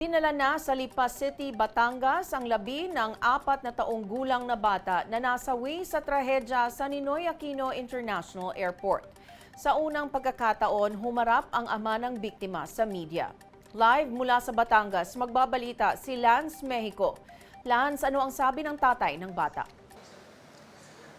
Dinala na sa Lipa City, Batangas ang labi ng apat na taong gulang na bata na nasawi sa trahedya sa Ninoy Aquino International Airport. Sa unang pagkakataon, humarap ang ama ng biktima sa media. Live mula sa Batangas, magbabalita si Lance Mexico. Lance, ano ang sabi ng tatay ng bata?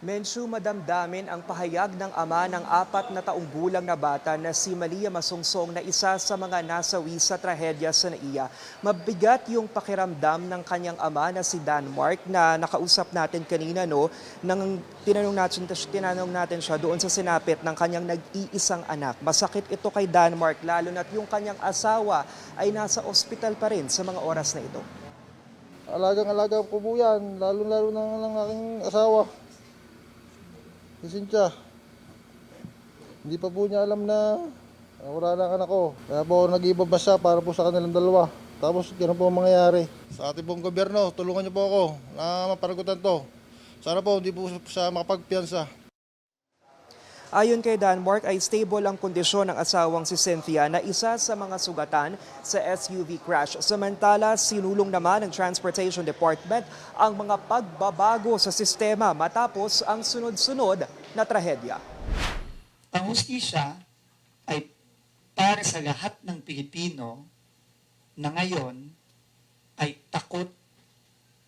Mensyo madamdamin ang pahayag ng ama ng apat na taong gulang na bata na si Malia Masungsong na isa sa mga nasawi sa trahedya sa NAIA. Mabigat yung pakiramdam ng kanyang ama na si Danmark na nakausap natin kanina no nang tinanong natin, tinanong natin siya doon sa sinapit ng kanyang nag-iisang anak. Masakit ito kay Danmark lalo na't yung kanyang asawa ay nasa ospital pa rin sa mga oras na ito. Alagang-alaga po po yan, lalo-lalo na ng aking asawa. Si Cynthia. Hindi pa po niya alam na ah, wala na anak ko. Kaya po nag-ibaba siya para po sa kanilang dalawa. Tapos ganun po ang mangyayari. Sa ating pong gobyerno, tulungan niyo po ako na mapanagutan to. Sana po hindi po siya makapagpiyansa. Ayon kay Danmark ay stable ang kondisyon ng asawang si Cynthia na isa sa mga sugatan sa SUV crash. Samantala, sinulong naman ng Transportation Department ang mga pagbabago sa sistema matapos ang sunod-sunod na trahedya. Ang hustisya ay para sa lahat ng Pilipino na ngayon ay takot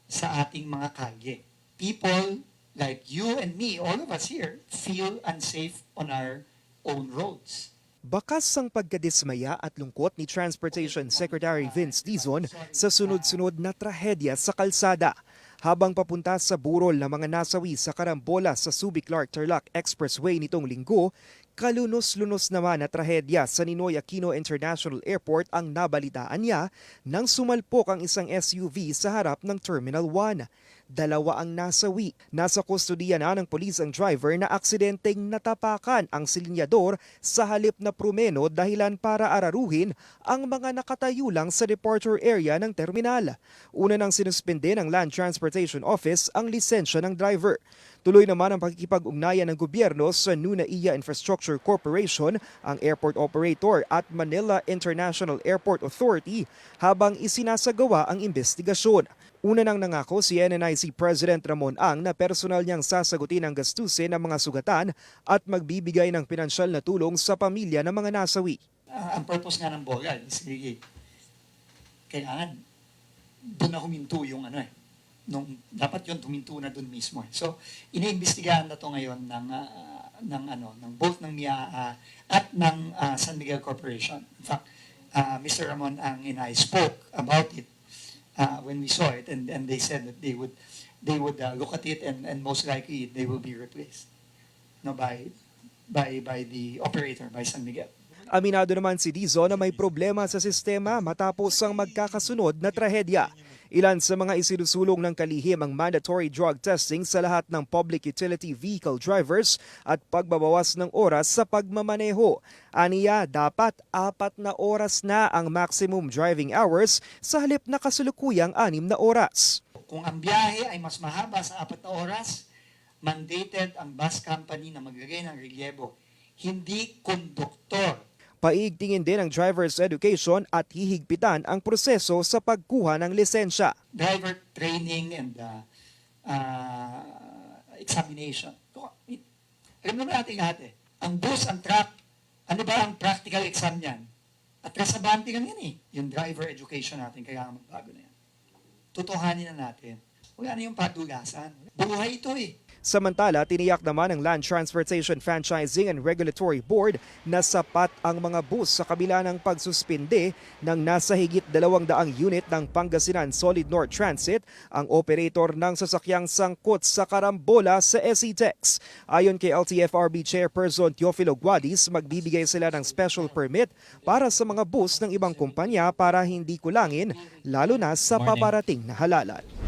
sa ating mga kalye. People like you and me, all of us here, feel unsafe on our own roads. Bakas ang pagkadismaya at lungkot ni Transportation Secretary Vince Dizon sa sunod-sunod na trahedya sa kalsada. Habang papunta sa burol ng mga nasawi sa karambola sa Subic-Clark-Tarlac Expressway nitong linggo, kalunos-lunos naman na trahedya sa Ninoy Aquino International Airport ang nabalitaan niya nang sumalpok ang isang SUV sa harap ng Terminal 1. Dalawa ang nasawi. Nasa kustodiya na ng polis ang driver na aksidenteng natapakan ang silinyador sa halip na prumeno dahilan para araruhin ang mga nakatayo lang sa departure area ng terminal. Una nang sinuspende ng Land Transportation Office ang lisensya ng driver. Tuloy naman ang pakikipag-ugnayan ng gobyerno sa Nunaiya Infrastructure Corporation, ang airport operator at Manila International Airport Authority habang isinasagawa ang investigasyon. Una nang nangako si NNIC President Ramon Ang na personal niyang sasagutin ang gastusin ng mga sugatan at magbibigay ng pinansyal na tulong sa pamilya ng mga nasawi. Ah, ang purpose nga ng bola is really, kailangan doon na huminto yung ano eh. Nung, dapat yun huminto na doon mismo. So, iniimbestigahan na to ngayon ng, ah, ng, ano, ng both ng MIAA at ng ah, San Miguel Corporation. In fact, ah, Mr. Ramon Ang and I spoke about it uh, when we saw it and, and they said that they would they would uh, look at it and, and most likely they will be replaced no by by by the operator by San Miguel. Aminado naman si Dizon na may problema sa sistema matapos ang magkakasunod na trahedya. Ilan sa mga isinusulong ng kalihim ang mandatory drug testing sa lahat ng public utility vehicle drivers at pagbabawas ng oras sa pagmamaneho. Aniya, dapat apat na oras na ang maximum driving hours sa halip na kasulukuyang anim na oras. Kung ang biyahe ay mas mahaba sa apat na oras, mandated ang bus company na maglagay ng relyebo, hindi konduktor. Paigtingin din ang driver's education at hihigpitan ang proseso sa pagkuha ng lisensya. Driver training and uh, uh, examination. Alam naman natin lahat eh. Ang bus, ang truck, ano ba ang practical exam niyan? At kasabante lang yan eh. Yung driver education natin, kailangan magbago na yan. Tutuhanin na natin. Wala na yung padulasan. Buhay ito eh. Samantala, tiniyak naman ng Land Transportation Franchising and Regulatory Board na sapat ang mga bus sa kabila ng pagsuspinde ng nasa higit 200 unit ng Pangasinan Solid North Transit ang operator ng sasakyang sangkot sa karambola sa SETEX. Ayon kay LTFRB Chairperson Teofilo Guadis, magbibigay sila ng special permit para sa mga bus ng ibang kumpanya para hindi kulangin lalo na sa paparating na halalan.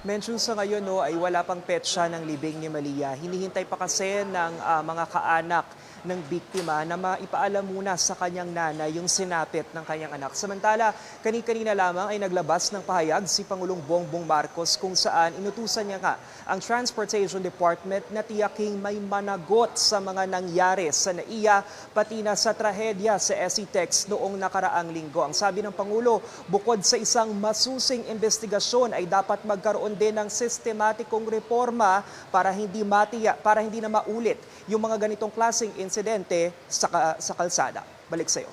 Mention sa ngayon no, ay wala pang petsa ng libing ni Malia. Hinihintay pa kasi ng ah, mga kaanak ng biktima na maipaalam muna sa kanyang nanay yung sinapit ng kanyang anak. Samantala, kani-kanina lamang ay naglabas ng pahayag si Pangulong Bongbong Marcos kung saan inutusan niya nga ang Transportation Department na tiyaking may managot sa mga nangyari sa NAIA pati na sa trahedya sa SETEX noong nakaraang linggo. Ang sabi ng Pangulo, bukod sa isang masusing investigasyon ay dapat magkaroon din ng sistematikong reforma para hindi matiya, para hindi na maulit yung mga ganitong klaseng insidente sa, sa kalsada. Balik sa iyo.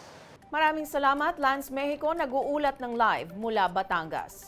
Maraming salamat, Lance Mexico, nag-uulat ng live mula Batangas.